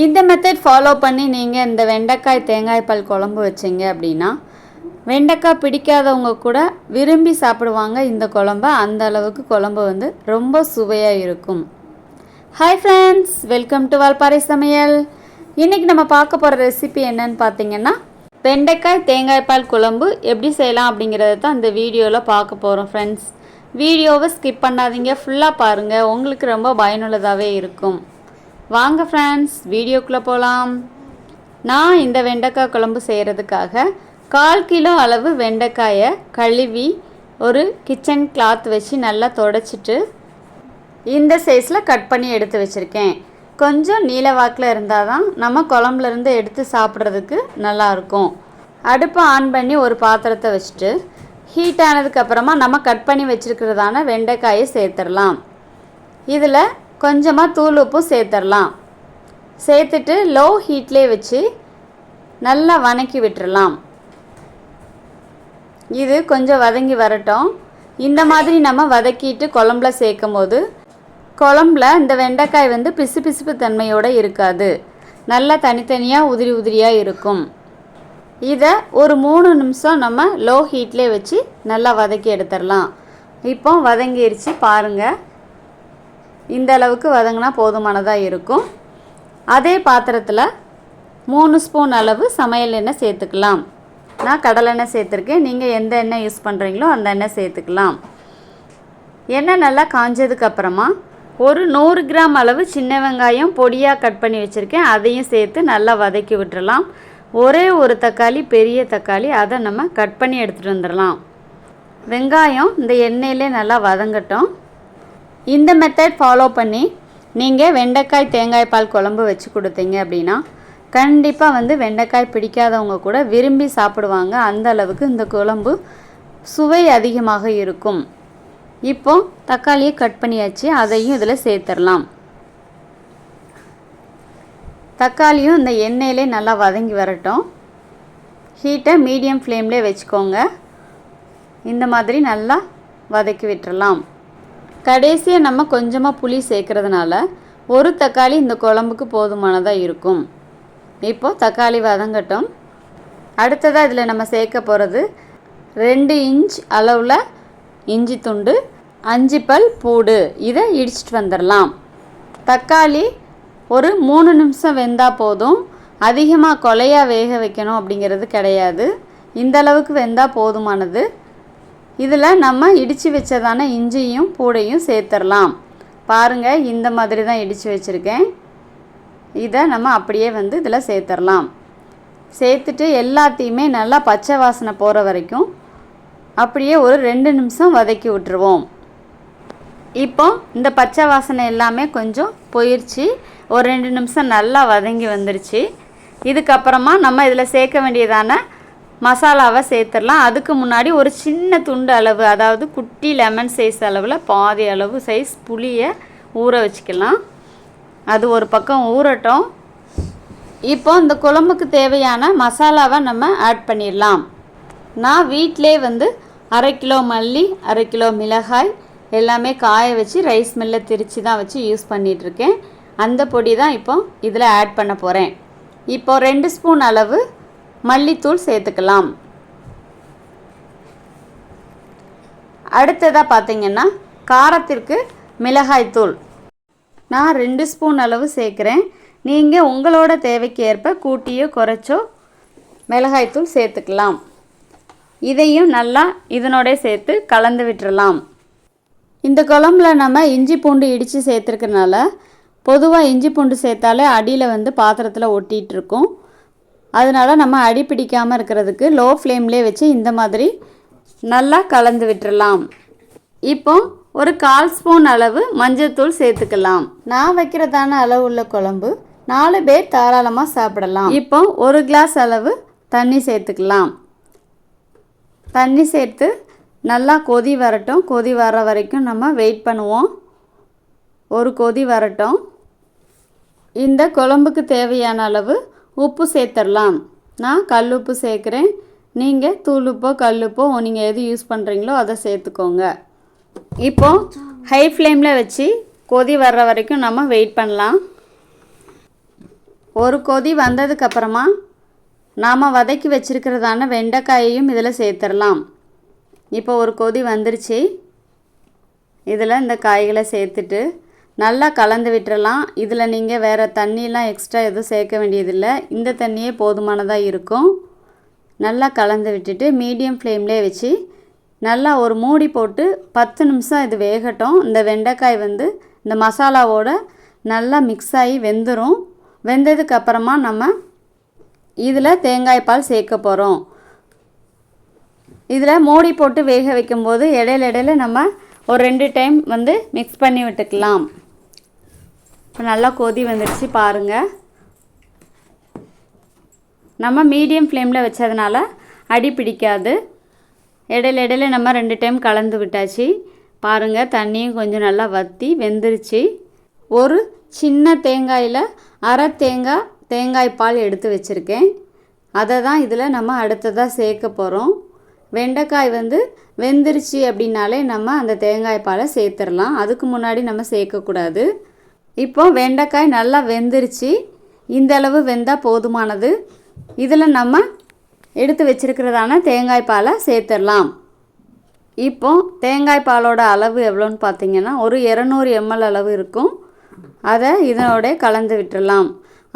இந்த method follow பண்ணி நீங்கள் இந்த வெண்டைக்காய் தேங்காய் பால் குழம்பு வச்சீங்க அப்படின்னா வெண்டைக்காய் பிடிக்காதவங்க கூட விரும்பி சாப்பிடுவாங்க இந்த குழம்ப. அந்த அளவுக்கு குழம்பு வந்து ரொம்ப சுவையாக இருக்கும். Hi friends welcome to Valparai சமையல் இன்றைக்கி நம்ம பார்க்க போகிற ரெசிபி என்னன்னு பார்த்தீங்கன்னா வெண்டைக்காய் தேங்காய் பால் குழம்பு எப்படி செய்யலாம் அப்படிங்கிறத தான் இந்த வீடியோவில் பார்க்க போகிறோம் ஃப்ரெண்ட்ஸ் வீடியோவை ஸ்கிப் பண்ணாதீங்க. ஃபுல்லாக பாருங்கள் உங்களுக்கு ரொம்ப பயனுள்ளதாகவே இருக்கும். வாங்க ஃப்ரெண்ட்ஸ் வீடியோக்குள்ளே போகலாம் நான் இந்த வெண்டைக்காய் குழம்பு செய்கிறதுக்காக கால் கிலோ அளவு வெண்டைக்காயை கழுவி ஒரு கிச்சன் கிளாத் வச்சு நல்லா தொடச்சிட்டு இந்த சைஸில் கட் பண்ணி எடுத்து வச்சுருக்கேன். கொஞ்சம் நீல வாக்கில் இருந்தால் தான் நம்ம குழம்புலேருந்து எடுத்து சாப்பிட்றதுக்கு நல்லாயிருக்கும் அடுப்பை ஆன் பண்ணி ஒரு பாத்திரத்தை வச்சுட்டு ஹீட் ஆனதுக்கப்புறமா நம்ம கட் பண்ணி வச்சுருக்கிறதான வெண்டைக்காயை சேர்த்துடலாம். இதில் கொஞ்சமாக தூள் உப்பும் சேர்த்துடலாம் சேர்த்துட்டு லோ ஹீட்லேயே வச்சு நல்லா வதக்கி விட்டுறலாம் இது கொஞ்சம் வதங்கி வரட்டும். இந்த மாதிரி நம்ம வதக்கிட்டு குழம்புல சேர்க்கும் போது குழம்புல இந்த வெண்டைக்காய் வந்து பிசு பிசுப்பு தன்மையோடு இருக்காது. நல்லா தனித்தனியாக உதிரி உதிரியாக இருக்கும். இதை ஒரு மூணு நிமிஷம் நம்ம லோ ஹீட்லேயே வச்சு நல்லா வதக்கி எடுத்துடலாம் இப்போ வதங்கிருச்சு பாருங்கள் இந்த அளவுக்கு வதங்கினா போதுமானதாக இருக்கும். அதே பாத்திரத்தில் மூணு ஸ்பூன் அளவு சமையல் எண்ணெய் சேர்த்துக்கலாம். நான் கடலெண்ணெய் சேர்த்துருக்கேன். நீங்கள் எந்த எண்ணெய் யூஸ் பண்ணுறீங்களோ அந்த எண்ணெய் சேர்த்துக்கலாம். எண்ணெய் நல்லா காஞ்சதுக்கப்புறமா ஒரு நூறு கிராம் அளவு சின்ன வெங்காயம் பொடியாக கட் பண்ணி வச்சுருக்கேன். அதையும் சேர்த்து நல்லா வதக்கி விட்டுறலாம். ஒரே ஒரு தக்காளி பெரிய தக்காளி அதை நம்ம கட் பண்ணி எடுத்துகிட்டு வந்துடலாம். வெங்காயம் இந்த எண்ணெயிலே நல்லா வதங்கட்டும். இந்த மெத்தட் ஃபாலோ பண்ணி நீங்கள் வெண்டைக்காய் தேங்காய் பால் குழம்பு வச்சு கொடுத்தீங்க அப்படின்னா கண்டிப்பாக வந்து வெண்டைக்காய் பிடிக்காதவங்க கூட விரும்பி சாப்பிடுவாங்க. அந்த அளவுக்கு இந்த குழம்பு சுவை அதிகமாக இருக்கும். இப்போ தக்காளியை கட் பண்ணியாச்சு. அதையும் இதில் சேர்த்துடலாம். தக்காளியும் இந்த எண்ணெயிலே நல்லா வதங்கி வரட்டும். ஹீட்டை மீடியம் ஃப்ளேம்லேயே வச்சுக்கோங்க. இந்த மாதிரி நல்லா வதக்கி விட்டுறலாம். கடைசியாக நம்ம கொஞ்சமாக புளி சேர்க்கறதுனால ஒரு தக்காளி இந்த குழம்புக்கு போதுமானதாக இருக்கும். இப்போது தக்காளி வதங்கட்டும். அடுத்ததாக இதில் நம்ம சேர்க்க போகிறது ரெண்டு இன்ச் அளவில் இஞ்சி துண்டு அஞ்சு பல் பூடு இதை இடிச்சிட்டு வந்துடலாம் தக்காளி ஒரு மூணு நிமிஷம் வெந்தால் போதும். அதிகமாக கொலையாக வேக வைக்கணும் அப்படிங்கிறது கிடையாது. இந்த அளவுக்கு வெந்தால் போதுமானது. இதில் நம்ம இடித்து வச்சதான இஞ்சியும் பூடையும் சேர்த்துடலாம் பாருங்கள் இந்த மாதிரி தான் இடித்து வச்சுருக்கேன். இதை நம்ம அப்படியே வந்து இதில் சேர்த்துடலாம் சேர்த்துட்டு எல்லாத்தையுமே நல்லா பச்சை வாசனை போகிற வரைக்கும் அப்படியே ஒரு ரெண்டு நிமிஷம் வதக்கி விட்டுருவோம். இப்போ இந்த பச்சை வாசனை எல்லாமே கொஞ்சம் போயிடுச்சு ஒரு ரெண்டு நிமிஷம் நல்லா வதங்கி வந்துடுச்சு இதுக்கப்புறமா நம்ம இதில் சேர்க்க வேண்டியதான மசாலாவை சேர்த்துடலாம். அதுக்கு முன்னாடி ஒரு சின்ன துண்டு அளவு அதாவது குட்டி லெமன் சைஸ் அளவில் பாதி அளவு சைஸ் புளியை ஊற வச்சுக்கலாம். அது ஒரு பக்கம் ஊறட்டும். இப்போ இந்த குழம்புக்கு தேவையான மசாலாவை நம்ம ஆட் பண்ணிடலாம். நான் வீட்டிலே வந்து அரை கிலோ மல்லி அரை கிலோ மிளகாய் எல்லாமே காய வச்சு ரைஸ் மில்லை திரித்து தான் வச்சு யூஸ் பண்ணிகிட்ருக்கேன் அந்த பொடி தான் இப்போ இதில் ஆட் பண்ண போகிறேன் இப்போ ரெண்டு ஸ்பூன் அளவு மல்லித்தூள் சேர்த்துக்கலாம். அடுத்ததாக பார்த்தீங்கன்னா காரத்திற்கு மிளகாய்த்தூள். நான் ரெண்டு ஸ்பூன் அளவு சேர்க்குறேன். நீங்கள் உங்களோட தேவைக்கு ஏற்ப கூட்டியோ குறைச்சோ மிளகாய்த்தூள் சேர்த்துக்கலாம். இதையும் நல்லா இதனோட சேர்த்து கலந்து விட்டுறலாம். இந்த குழம்புல நம்ம இஞ்சி பூண்டு இடித்து சேர்த்துருக்கனால பொதுவாக இஞ்சி பூண்டு சேர்த்தாலே அடியில் வந்து பாத்திரத்தில் ஒட்டிகிட்டு இருக்கும். அதனால் நம்ம அடி பிடிக்காமல் இருக்கிறதுக்கு லோ ஃப்ளேம்லேயே வச்சு இந்த மாதிரி நல்லா கலந்து விட்டுறலாம். இப்போ ஒரு கால் ஸ்பூன் அளவு மஞ்சள்தூள் சேர்த்துக்கலாம். நான் வைக்கிறதான அளவு உள்ள குழம்பு நாலு பேர் தாராளமாக சாப்பிடலாம். இப்போ ஒரு கிளாஸ் அளவு தண்ணி சேர்த்துக்கலாம். தண்ணி சேர்த்து நல்லா கொதி வரட்டும். கொதி வர வரைக்கும் நம்ம வெயிட் பண்ணுவோம். ஒரு கொதி வரட்டும். இந்த குழம்புக்கு தேவையான அளவு உப்பு சேர்த்துடலாம் நான் கல் உப்பு சேர்க்குறேன். நீங்கள் தூள் உப்போ கல்லுப்போ நீங்கள் எது யூஸ் பண்ணுறீங்களோ அதை சேர்த்துக்கோங்க. இப்போ ஹை ஃப்ளேமில் வச்சு கொதி வர்ற வரைக்கும் நம்ம வெயிட் பண்ணலாம். ஒரு கொதி வந்ததுக்கப்புறமா நாம் வதக்கி வச்சுருக்கிறதான வெண்டைக்காயையும் இதில் சேர்த்துடலாம் இப்போ ஒரு கொதி வந்துருச்சு. இதில் இந்த காய்களை சேர்த்துட்டு நல்லா கலந்து விட்டுறலாம். இதில் நீங்கள் வேறு தண்ணியெலாம் எக்ஸ்ட்ரா எதுவும் சேர்க்க வேண்டியதில்லை. இந்த தண்ணியே போதுமானதாக இருக்கும். நல்லா கலந்து விட்டுட்டு மீடியம் ஃப்ளேம்லேயே வச்சு நல்லா ஒரு மூடி போட்டு பத்து நிமிஷம் இது வேகட்டும். இந்த வெண்டைக்காய் வந்து இந்த மசாலாவோட நல்லா மிக்ஸ் ஆகி வெந்துடும் வெந்ததுக்கப்புறமா நம்ம இதில் தேங்காய் பால் சேர்க்க போகிறோம் இதில் மூடி போட்டு வேக வைக்கும்போது இடையில இடையில நம்ம ஒரு ரெண்டு டைம் வந்து மிக்ஸ் பண்ணி விட்டுக்கலாம். இப்போ நல்லா கொதி வந்துடுச்சு பாருங்கள் நம்ம மீடியம் ஃப்ளேமில் வச்சதுனால அடி பிடிக்காது. இடையில இடையில நம்ம ரெண்டு டைம் கலந்து விட்டாச்சு. பாருங்கள் தண்ணியும் கொஞ்சம் நல்லா வற்றி வெந்துருச்சு. ஒரு சின்ன தேங்காயில் அரை தேங்காய் தேங்காய் பால் எடுத்து வச்சுருக்கேன். அதை தான் இதில் நம்ம அடுத்ததாக சேர்க்க போகிறோம் வெண்டைக்காய் வந்து வெந்துருச்சு அப்படின்னாலே நம்ம அந்த தேங்காய் பாலை சேர்த்துடலாம் அதுக்கு முன்னாடி நம்ம சேர்க்கக்கூடாது. இப்போ வெண்டைக்காய் நல்லா வெந்துருச்சு. இந்த அளவு வெந்தால் போதுமானது. இதில் நம்ம எடுத்து வச்சுருக்கிறதான தேங்காய் பாலை சேர்த்துடலாம். இப்போ தேங்காய் பாலோட அளவு எவ்வளோன்னு பார்த்தீங்கன்னா ஒரு இரநூறு எம்எல் அளவு இருக்கும். அதை இதனோட கலந்து விட்டுடலாம்.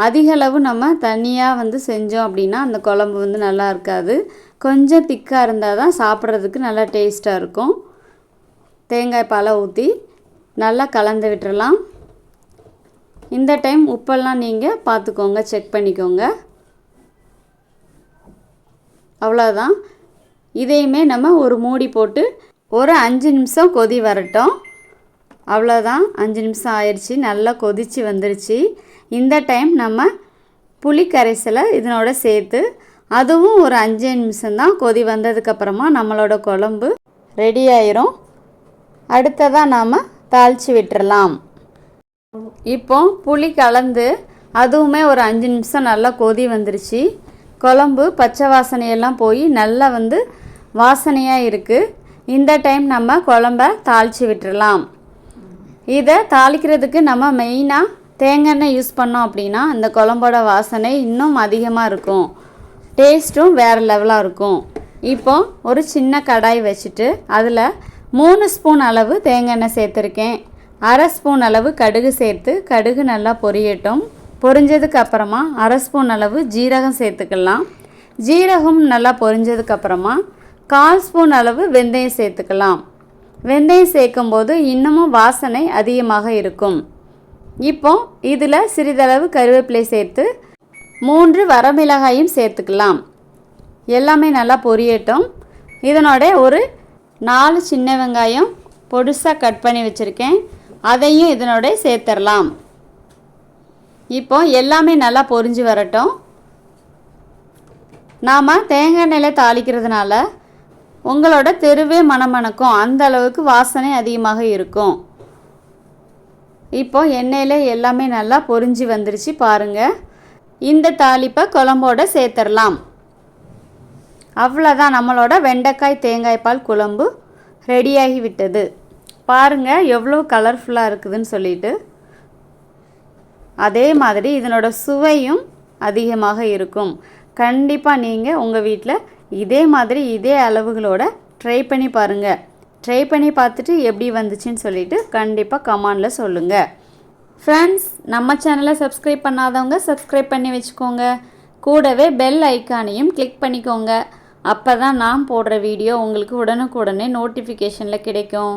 அதிக அளவு நம்ம தனியாக வந்து செஞ்சோம் அப்படின்னா அந்த குழம்பு வந்து நல்லா இருக்காது. கொஞ்சம் திக்காக இருந்தால் தான் சாப்பிட்றதுக்கு நல்லா டேஸ்ட்டாக இருக்கும். தேங்காய் பாலை ஊற்றி நல்லா கலந்து விட்டுடலாம். இந்த டைம் உப்பெல்லாம் நீங்கள் பார்த்துக்கோங்க செக் பண்ணிக்கோங்க. அவ்வளோதான் இதையுமே நம்ம ஒரு மூடி போட்டு ஒரு அஞ்சு நிமிஷம் கொதி வரட்டும். அவ்வளோதான் அஞ்சு நிமிஷம் ஆயிடுச்சு. நல்லா கொதித்து வந்துருச்சு. இந்த டைம் நம்ம புளி கரைசலை இதனோட சேர்த்து அதுவும் ஒரு அஞ்சு நிமிஷம்தான் கொதி வந்ததுக்கப்புறமா நம்மளோட குழம்பு ரெடி ஆயிரும். அடுத்ததாக நாம் தாளித்து விட்டுறலாம். இப்போ புளி கலந்து அதுவுமே ஒரு அஞ்சு நிமிஷம் நல்லா கொதி வந்துருச்சு. குழம்பு பச்சை வாசனையெல்லாம் போய் நல்லா வந்து வாசனையாக இருக்குது இந்த டைம் நம்ம குழம்ப தாளித்து விட்டுடலாம் இதை தாளிக்கிறதுக்கு நம்ம மெயினாக தேங்காய் யூஸ் பண்ணோம் அப்படின்னா அந்த குழம்போட வாசனை இன்னும் அதிகமாக இருக்கும். டேஸ்ட்டும் வேறு லெவலாக இருக்கும். இப்போ ஒரு சின்ன கடாய் வச்சுட்டு அதில் மூணு ஸ்பூன் அளவு தேங்காய் எண்ணெய் சேர்த்துருக்கேன். அரை ஸ்பூன் அளவு கடுகு சேர்த்து கடுகு நல்லா பொரியட்டும். பொரிஞ்சதுக்கு அப்புறமா அரை ஸ்பூன் அளவு ஜீரகம் சேர்த்துக்கலாம். ஜீரகம் நல்லா பொரிஞ்சதுக்கப்புறமா கால் ஸ்பூன் அளவு வெந்தயம் சேர்த்துக்கலாம். வெந்தயம் சேர்க்கும்போது இன்னமும் வாசனை அதிகமாக இருக்கும். இப்போ இதில் சிறிதளவு கருவேப்பிலை சேர்த்து மூன்று வரமிளகாயும் சேர்த்துக்கலாம். எல்லாமே நல்லா பொரியட்டும். இதனோட ஒரு நாலு சின்ன வெங்காயம் பொடுசாக கட் பண்ணி வச்சுருக்கேன். அதையும் இதனோட சேர்த்துடலாம் இப்போ எல்லாமே நல்லா பொரிஞ்சு வரட்டும். நாம் தேங்காய் எண்ணெயில் தாளிக்கிறதுனால உங்களோட தெருவே மணமணக்கும் அந்த அளவுக்கு வாசனை அதிகமாக இருக்கும். இப்போ எண்ணெயில் எல்லாமே நல்லா பொரிஞ்சு வந்துருச்சு பாருங்கள் இந்த தாளிப்பை குழம்போட சேர்த்துடலாம் அவ்வளோதான் நம்மளோட வெண்டைக்காய் தேங்காய் பால் குழம்பு ரெடியாகி விட்டது. பாருங்கள் எவ்வளோ கலர்ஃபுல்லாக இருக்குதுன்னு சொல்லிட்டு. அதே மாதிரி இதனோட சுவையும் அதிகமாக இருக்கும். கண்டிப்பாக நீங்கள் உங்கள் வீட்டில் இதே மாதிரி இதே அளவுகளோட ட்ரை பண்ணி பாருங்கள் ட்ரை பண்ணி பார்த்துட்டு எப்படி வந்துச்சுன்னு சொல்லிட்டு கண்டிப்பாக கமெண்டில் சொல்லுங்கள் ஃப்ரெண்ட்ஸ் நம்ம சேனலை சப்ஸ்கிரைப் பண்ணாதவங்க சப்ஸ்கிரைப் பண்ணி வச்சுக்கோங்க. கூடவே பெல் ஐக்கானையும் கிளிக் பண்ணிக்கோங்க. அப்போ தான் நான் போடுற வீடியோ உங்களுக்கு உடனுக்குடனே நோட்டிஃபிகேஷனில் கிடைக்கும்.